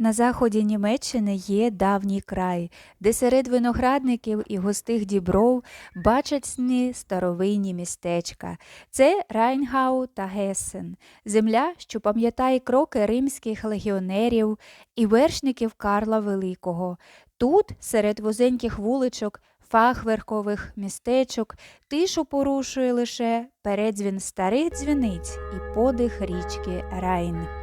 На заході Німеччини є давній край, де серед виноградників і густих дібров бачать старовинні містечка. Це Райнгау та Гессен, земля, що пам'ятає кроки римських легіонерів і вершників Карла Великого. Тут, серед вузеньких вуличок, фахверкових містечок, тишу порушує лише передзвін старих дзвіниць і подих річки Райн.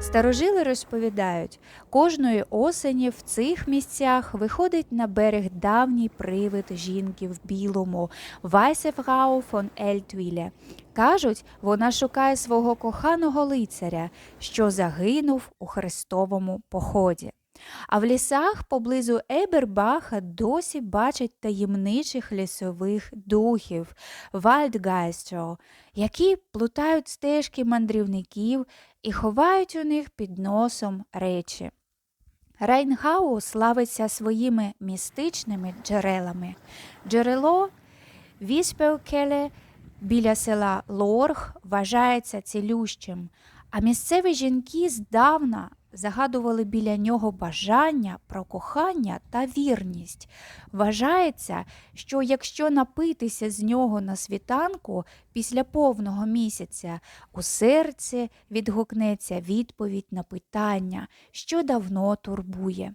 Старожили розповідають, кожної осені в цих місцях виходить на берег давній привид жінки в білому Вайсефгау фон Ельтвіле. Кажуть, вона шукає свого коханого лицаря, що загинув у хрестовому поході. А в лісах поблизу Ейбербаха досі бачать таємничих лісових духів Вальдгайстро, які плутають стежки мандрівників і ховають у них під носом речі. Райнгау славиться своїми містичними джерелами. Джерело Віспелкеле біля села Лорг вважається цілющим, а місцеві жінки здавна загадували біля нього бажання про кохання та вірність. Вважається, що якщо напитися з нього на світанку після повного місяця, у серці відгукнеться відповідь на питання, що давно турбує.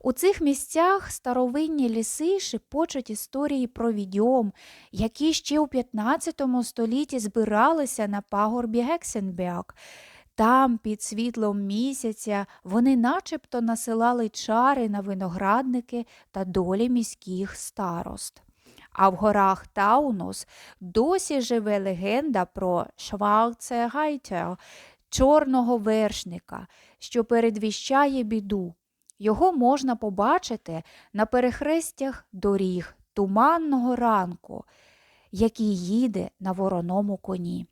У цих місцях старовинні ліси шепочуть історії про відьом, які ще у 15 столітті збиралися на пагорбі Гексенберг. Там, під світлом місяця, вони начебто насилали чари на виноградники та долі міських старост. А в горах Таунус досі живе легенда про Шварцегайтер, чорного вершника, що передвіщає біду. Його можна побачити на перехрестях доріг туманного ранку, який їде на вороному коні.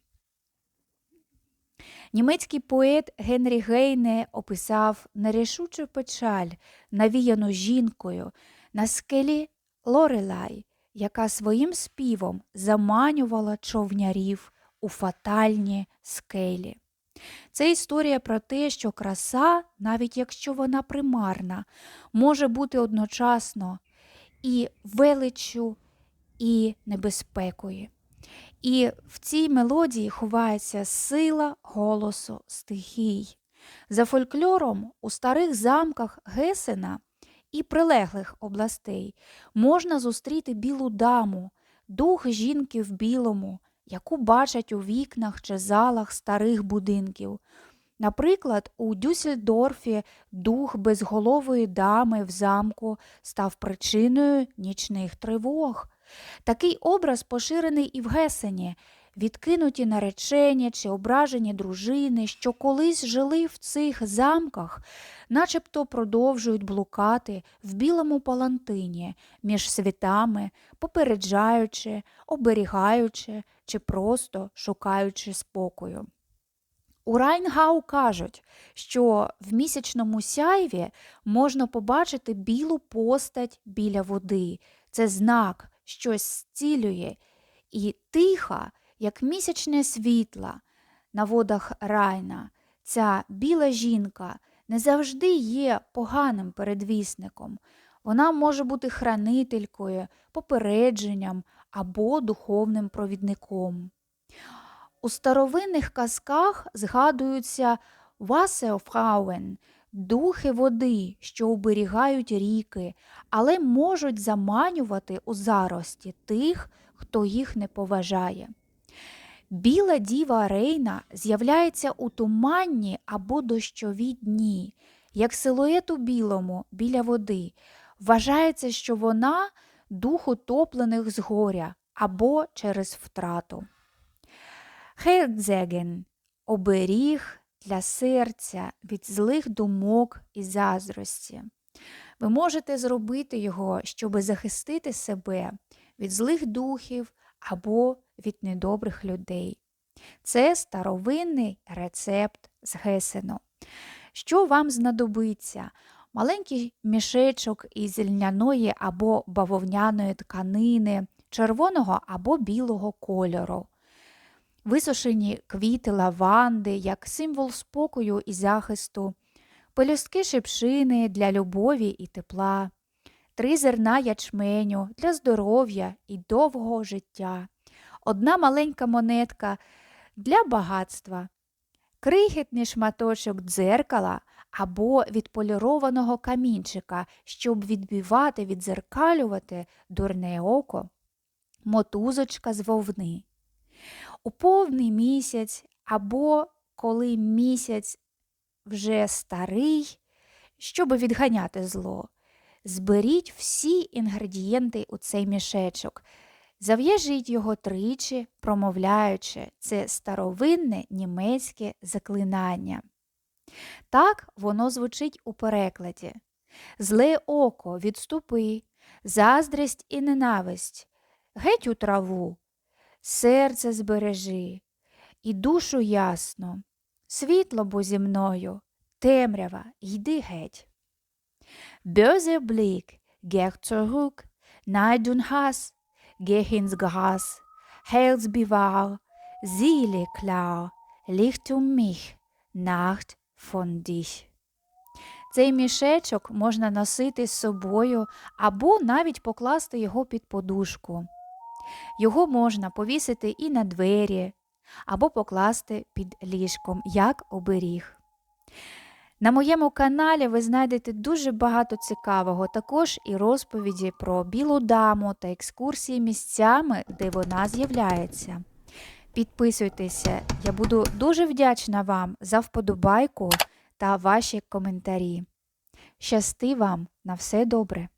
Німецький поет Генрі Гейне описав нерішучу печаль, навіяну жінкою на скелі Лорелай, яка своїм співом заманювала човнярів у фатальні скелі. Це історія про те, що краса, навіть якщо вона примарна, може бути одночасно і величчю, і небезпекою. І в цій мелодії ховається сила голосу стихій. За фольклором у старих замках Гесена і прилеглих областей можна зустріти білу даму, дух жінки в білому, яку бачать у вікнах чи залах старих будинків. Наприклад, у Дюссельдорфі дух безголової дами в замку став причиною нічних тривог. Такий образ поширений і в Гесені, відкинуті наречені чи ображені дружини, що колись жили в цих замках, начебто продовжують блукати в білому палантині між світами, попереджаючи, оберігаючи чи просто шукаючи спокою. У Райнгау кажуть, що в місячному сяйві можна побачити білу постать біля води. Це знак, щось зцілює, і тиха, як місячне світла на водах райна, ця біла жінка не завжди є поганим передвісником. Вона може бути хранителькою, попередженням або духовним провідником. У старовинних казках згадуються Васеофрауен, духи води, що оберігають ріки, але можуть заманювати у зарості тих, хто їх не поважає. Біла діва Рейна з'являється у туманні або дощові дні, як силует у білому біля води. Вважається, що вона дух утоплених з горя або через втрату. Хердзеген оберіг для серця від злих думок і заздрості. Ви можете зробити його, щоб захистити себе від злих духів або від недобрих людей. Це старовинний рецепт з Гесену. Що вам знадобиться? Маленький мішечок із льняної або бавовняної тканини, червоного або білого кольору. висушені квіти лаванди як символ спокою і захисту, пелюстки шипшини для любові і тепла, три зерна ячменю для здоров'я і довгого життя, одна маленька монетка для багатства, крихітний шматочок дзеркала або відполірованого камінчика, щоб відбивати, відзеркалювати дурне око, мотузочка з вовни. У повний місяць або коли місяць вже старий, щоб відганяти зло, зберіть всі інгредієнти у цей мішечок. Зав'яжіть його тричі, промовляючи це старовинне німецьке заклинання. Так воно звучить у перекладі. Зле око, відступи, заздрість і ненависть, геть у траву, серце збережи, і душу ясно, світло бо зі мною, темрява, йди геть. Böse Blick, geh zurück, Neid Hass, geh Gras, Herz bewahr, Seele klar, Licht um mich, Nacht von dich. Цей мішечок можна носити з собою або навіть покласти його під подушку. Його можна повісити і на двері, або покласти під ліжком, як оберіг. На моєму каналі ви знайдете дуже багато цікавого, також і розповіді про білу даму та екскурсії місцями, де вона з'являється. Підписуйтеся, я буду дуже вдячна вам за вподобайку та ваші коментарі. Щасти вам на все добре!